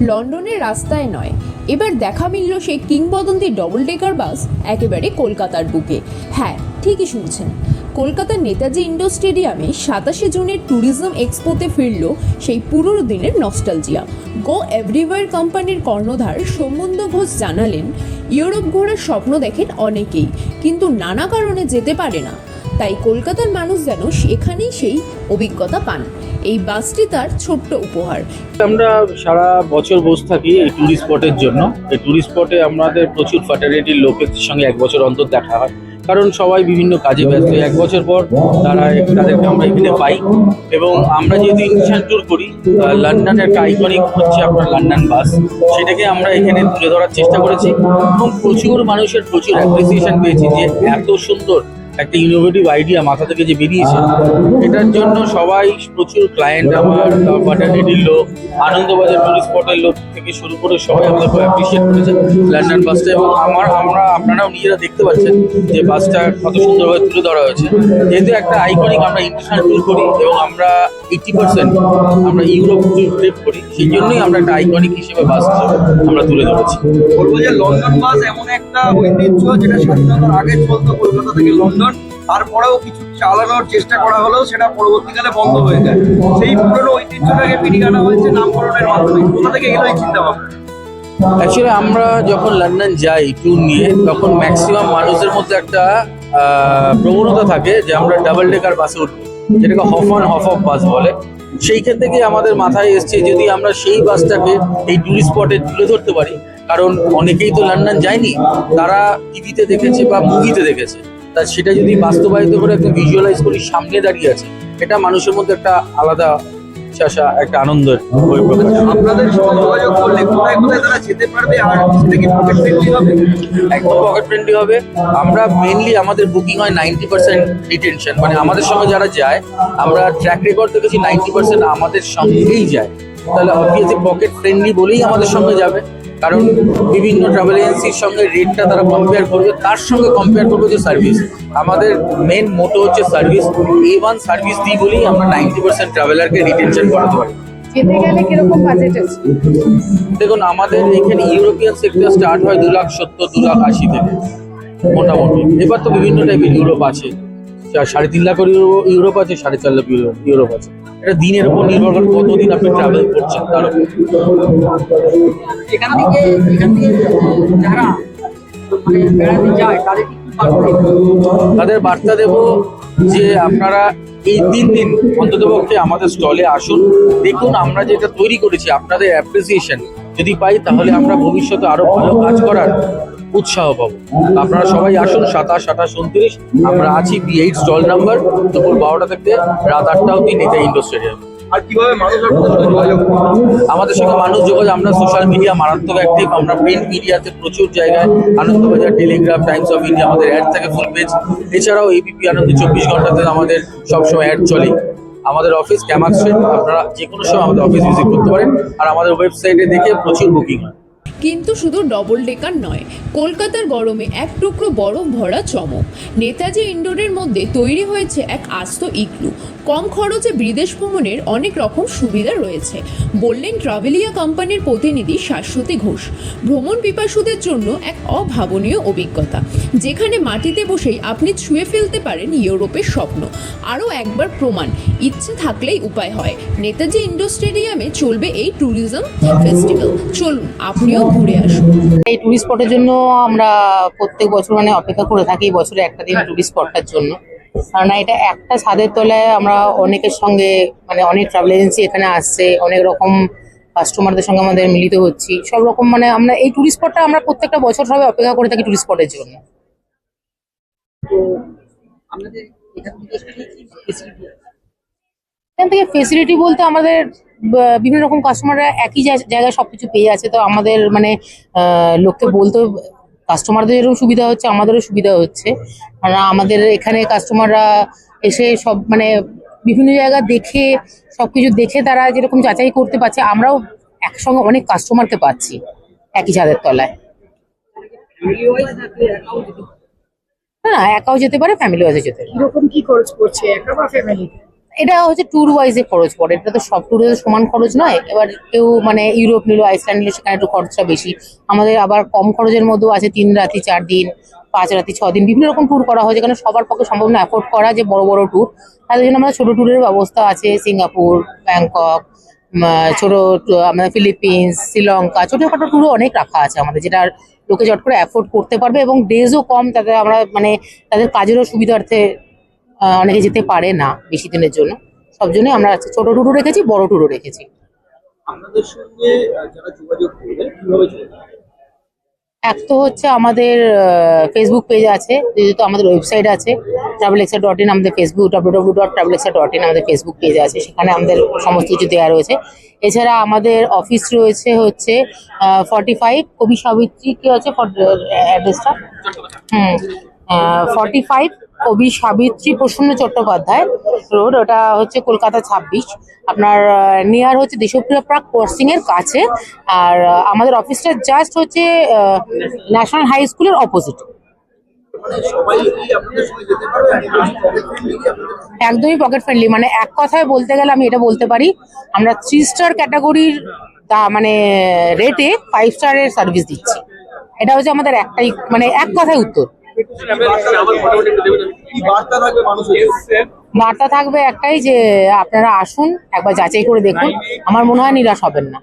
লন্ডনের রাস্তায় নয়। এবার দেখা মিলল সেই কিংবদন্তি ডবল ডেকার বাস একেবারে কলকাতার বুকে। হ্যাঁ ঠিকই শুনছেন। কলকাতার নেতাজি ইন্ডোর স্টেডিয়ামে সাতাশে জুনের ট্যুরিজম এক্সপোতে ফিরল সেই পুরনো দিনের নস্টালজিয়া গো এভরিওয়ার কোম্পানির কর্ণধার সম্বন্ধ ঘোষ জানালেন, ইউরোপ ঘোরার স্বপ্ন দেখেন অনেকেই, কিন্তু নানা কারণে যেতে পারে না। তাই কলকাতার মানুষ যেন সেখানেই সেই অভিজ্ঞতা পান। এই বাসটি তার ছোট্ট উপহার। আমরা সারা বছর বসে থাকি এই টুরিস্ট স্পটের জন্য। এই টুরিস্ট স্পটে আমাদের প্রচুর ফার্টারিটির লোকের সঙ্গে এক বছর অন্তর দেখা হয়। কারণ সবাই বিভিন্ন কাজে ব্যস্ত। এক বছর পর তারা তাদেরকে আমরা এখানে পাই। এবং আমরা যেহেতু ইন্ডিয়ান ট্যুর করি লন্ডনের একটা আইকনিক হচ্ছে আপনার লন্ডন বাস। সেটাকে আমরা এখানে তুলে ধরার চেষ্টা করেছি। এবং প্রচুর মানুষের প্রচুর অ্যাপ্রিসিয়েশন পেয়েছি যে এত সুন্দর একটা ইনোভেটিভ আইডিয়া মাথা থেকে যে বেরিয়েছে এটার জন্য সবাই প্রচুর ক্লায়েন্ট আমার ফাটানিটির লোক আনন্দবাজার টুরিস্ট স্পটের লোক থেকে শুরু করে সবাই আমাদের খুব অ্যাপ্রিসিয়েট করেছে লন্ডন বাসটা এবং আমার আমরা আপনারাও নিজেরা দেখতে পাচ্ছেন যে বাসটা কত সুন্দরভাবে তুলে ধরা হয়েছে। যেহেতু একটা আইকনিক আমরা ইন্টারন্যাশনাল ট্যুর করি এবং আমরা এইটি পার্সেন্ট আমরা ইউরোপ ট্রিপ করি। সেই জন্যই আমরা একটা আইকনিক হিসেবে বাস আমরা তুলে ধরেছি। বলব যে লন্ডন বাস এমন একটা ঐতিহ্য যেটা স্বাধীনতার আগে চলতো কলকাতা থেকে লন্ডন তারপরেও কিছু চালানোর চেষ্টা করা হলেও সেটা পরবর্তীকালে বন্ধ হয়ে যায়। সেই পুরনো ঐতিহ্যটাকে ফিরিয়ে আনা হয়েছে নামকরণের মাধ্যমে। কোথা থেকে এলো এই চিন্তা ভাবনা অ্যাকচুয়ালি আমরা যখন লন্ডন যাই ট্যুর নিয়ে তখন ম্যাক্সিমাম মানুষের মধ্যে একটা প্রবণতা থাকে যে আমরা ডাবল ডেকার বাসে উঠবো, যেটাকে hop on hop off bus বলে। সেইখান থেকে আমাদের মাথায় এসছে, যদি আমরা সেই বাসটাকে এই টুরিস্ট স্পটে তুলে ধরতে পারি, কারণ অনেকেই তো লন্ডন যায়নি, তারা টিভিতে দেখেছে বা মুভিতে দেখেছে। তা সেটা যদি বাস্তবায়িত করে একটা ভিজুয়ালাইজ করি, সামনে দাঁড়িয়ে আছে, এটা মানুষের মধ্যে একটা আলাদা উচ্ছ্বাসা একটা আনন্দের বহিঃপ্রকাশ। আপনাদের যোগাযোগ করলে কোথায় কোথায় তারা যেতে পারবে আর সেটা কি পকেট ফ্রেন্ডলি হবে? একদম পকেট ফ্রেন্ডলি হবে। আমরা মেনলি আমাদের বুকিং হয় নাইনটি পার্সেন্ট ডিটেনশন মানে আমাদের সঙ্গে যারা যায় আমরা ট্র্যাক রেকর্ড দেখেছি নাইনটি পার্সেন্ট আমাদের সঙ্গেই যায়। তাহলে অবভিয়াসলি পকেট ফ্রেন্ডলি বলেই আমাদের সঙ্গে যাবে। কারণ বিভিন্ন ট্রাভেল এজেন্সির সঙ্গে রেটটা তারা কম্পেয়ার করবে তার সঙ্গে কম্পেয়ার করবে যে সার্ভিস আমাদের মেন মোটো হচ্ছে সার্ভিস এ ওয়ান সার্ভিস দিই বলেই আমরা নাইনটি পার্সেন্ট ট্রাভেলারকে রিটেনশন করাতে পারি। দেখুন আমাদের এখানে ইউরোপিয়ান সেক্টর স্টার্ট হয় দু লাখ সত্তর দু লাখ আশি থেকে মোটামুটি। এবার তো বিভিন্ন টাইপের ইউরোপ আছে। সাড়ে তিন লাখ ইউরো ইউরোপ আছে সাড়ে চার লাখ ইউরো- ইউরোপ আছে। এটা দিনের উপর নির্ভর করে কতদিন আপনি ট্রাভেল করছেন তার উপর। এখান থেকে এখান থেকে যারা মানে বেড়াতে যায়? তাদের বার্তা দেব যে আপনারা এই তিন দিন অন্ততপক্ষে আমাদের স্টলে আসুন। দেখুন আমরা যেটা তৈরি করেছি আপনাদের অ্যাপ্রিসিয়েশন যদি পাই তাহলে আমরা ভবিষ্যতে আরও ভালো কাজ করার উৎসাহ পাবো। আপনারা সবাই আসুন সাতাশ আঠাশ উনত্রিশ। আমরা আছি বি এইট স্টল নাম্বার দুপুর বারোটা থেকে রাত আটটা অব্দি নেতা ইন্ডোর স্টেডিয়াম। আর কীভাবে মানুষ যোগাযোগ আমাদের সঙ্গে মানুষ যোগাযোগ আমরা সোশ্যাল মিডিয়া মারাত্মক অ্যাক্টিভ আমরা প্রিন্ট মিডিয়াতে প্রচুর জায়গায় Anandabazar Telegraph Times of India আমাদের অ্যাড থাকে ফুল পেজ এছাড়াও এবিপি আনন্দ চব্বিশ ঘন্টাতে আমাদের সবসময় অ্যাড চলে। আমাদের অফিস ক্যামাক স্ট্রিট আপনারা যে কোনো সময় আমাদের অফিস ভিজিট করতে পারেন। আর আমাদের ওয়েবসাইটে দেখে প্রচুর বুকিং হয়। কিন্তু শুধু ডবল ডেকার নয়, কলকাতার গরমে এক টুকরো বরফ ভরা চমক। নেতাজি ইন্ডোরের মধ্যে তৈরি হয়েছে এক আস্ত ইগলু। কম খরচে বিদেশ ভ্রমণের অনেক রকম সুবিধা রয়েছে, বললেন ট্রাভেলিয়া কোম্পানির প্রতিনিধি শাশ্বতী ঘোষ। ভ্রমণ পিপাসুদের জন্য এক অভাবনীয় অভিজ্ঞতা, যেখানে মাটিতে বসেই আপনি ছুঁয়ে ফেলতে পারেন ইউরোপের স্বপ্ন। আরও একবার প্রমাণ, ইচ্ছে থাকলেই উপায় হয়। নেতাজি ইন্ডোর স্টেডিয়ামে চলবে এই ট্যুরিজম ফেস্টিভ্যাল। চলুন, আপনিও ঘুরে আসুন এই টুরিস্ট স্পটের জন্য আমরা প্রত্যেক বছর মানে অপেক্ষা করে থাকি বছরে একটা দিন টুরিস্ট স্পটটার জন্য। কারণ এটা একটা ছাদের তলায় আমরা অনেকের সঙ্গে মানে অনেক ট্রাভেল এজেন্সি এখানে আসছে অনেক রকম কাস্টমারদের সঙ্গে আমাদের মিলিত হচ্ছি। সব রকম মানে আমরা এই টুরিস্ট স্পটটা আমরা প্রত্যেকটা বছর সবাই অপেক্ষা করে থাকি টুরিস্ট স্পটের জন্য। তো আমাদের এখান থেকে এখান থেকে ফেসিলিটি বলতে আমাদের বিভিন্ন রকম কাস্টমাররা একই জায়- জায়গায় সবকিছু পেয়ে আছে তো আমাদের মানে লোককে বলতে কাস্টমারদের যেরকম সুবিধা হচ্ছে, আমাদেরও সুবিধা হচ্ছে। কারণ আমাদের এখানে কাস্টমাররা এসে সব মানে বিভিন্ন জায়গা দেখে, সবকিছু দেখে তারা যেরকম যাচাই করতে পারছে, আমরাও একসঙ্গে অনেক কাস্টমারকে পাচ্ছি একই ছাদের তলায়। না একাও যেতে পারে ফ্যামিলি ওয়াইজে যেতে পারে। কি খরচ পড়ছে? একা বা ফ্যামিলি এটা হচ্ছে ট্যুর ওয়াইজে খরচ পড়ে। এটা তো সব ট্যুরে সমান খরচ নয়। এবার কেউ মানে ইউরোপ নিল, আইসল্যান্ড নিল, সেখানে একটু খরচটা বেশি। আমাদের আবার কম খরচের মধ্যেও আছে তিন রাতি, চার দিন, পাঁচ রাতি, ছ দিন, বিভিন্ন রকম ট্যুর করা হয়, যেখানে সবার পক্ষে সম্ভব না অ্যাফোর্ড করা যে বড় বড় ট্যুর তাদের জন্য আমাদের ছোট ট্যুরের ব্যবস্থা আছে, সিঙ্গাপুর, ব্যাংকক ছোট, আমাদের ফিলিপিন্স, শ্রীলঙ্কা, ছোটখাটো ট্যুরও অনেক রাখা আছে আমাদের, যেটা লোকে চট করে অ্যাফোর্ড করতে পারবে এবং ডেজও কম তাতে আমরা মানে তাদের কাজেরও সুবিধার্থে অনেকে যেতে পারে না বেশি দিনের জন্য। সব জন্যই আমরা আজকে ছোট ট্যুরও রেখেছি বড় ট্যুরও রেখেছি। আপনাদের সঙ্গে যারা যোগাযোগ করবে কীভাবে এক তো হচ্ছে আমাদের ফেসবুক পেজ আছে দ্বিতীয়ত আমাদের ওয়েবসাইট আছে ট্রাভেল এক্সা ডট ইন আমাদের Facebook W W dot travel Exa dot in আমাদের ফেসবুক পেজ আছে সেখানে আমাদের সমস্ত কিছু দেওয়া রয়েছে। এছাড়া আমাদের অফিস রয়েছে হচ্ছে ফর্টি ফাইভ কবি সাবিত্রী কি আছে অ্যাড্রেসটা হুম। ফর্টি ফাইভ কবি সাবিত্রী প্রসন্ন চট্টোপাধ্যায় রোড ওটা হচ্ছে কলকাতা ছাব্বিশ। আপনার নিয়ার হচ্ছে দেশপ্রিয় প্রাক এর কাছে। আর আমাদের অফিসটা জাস্ট হচ্ছে ন্যাশনাল হাই স্কুলের অপোজিট একদমই পকেট ফ্রেন্ডলি মানে এক কথায় বলতে গেলে আমি এটা বলতে পারি আমরা থ্রি স্টার ক্যাটাগরির মানে রেটে ফাইভ স্টারের সার্ভিস দিচ্ছি। এটা হচ্ছে আমাদের একটাই মানে এক কথায় উত্তর। বার্তা থাকবে একটাই যে আপনারা আসুন, একবার যাচাই করে দেখুন। আমার মনে হয় নিরাশ হবেন না।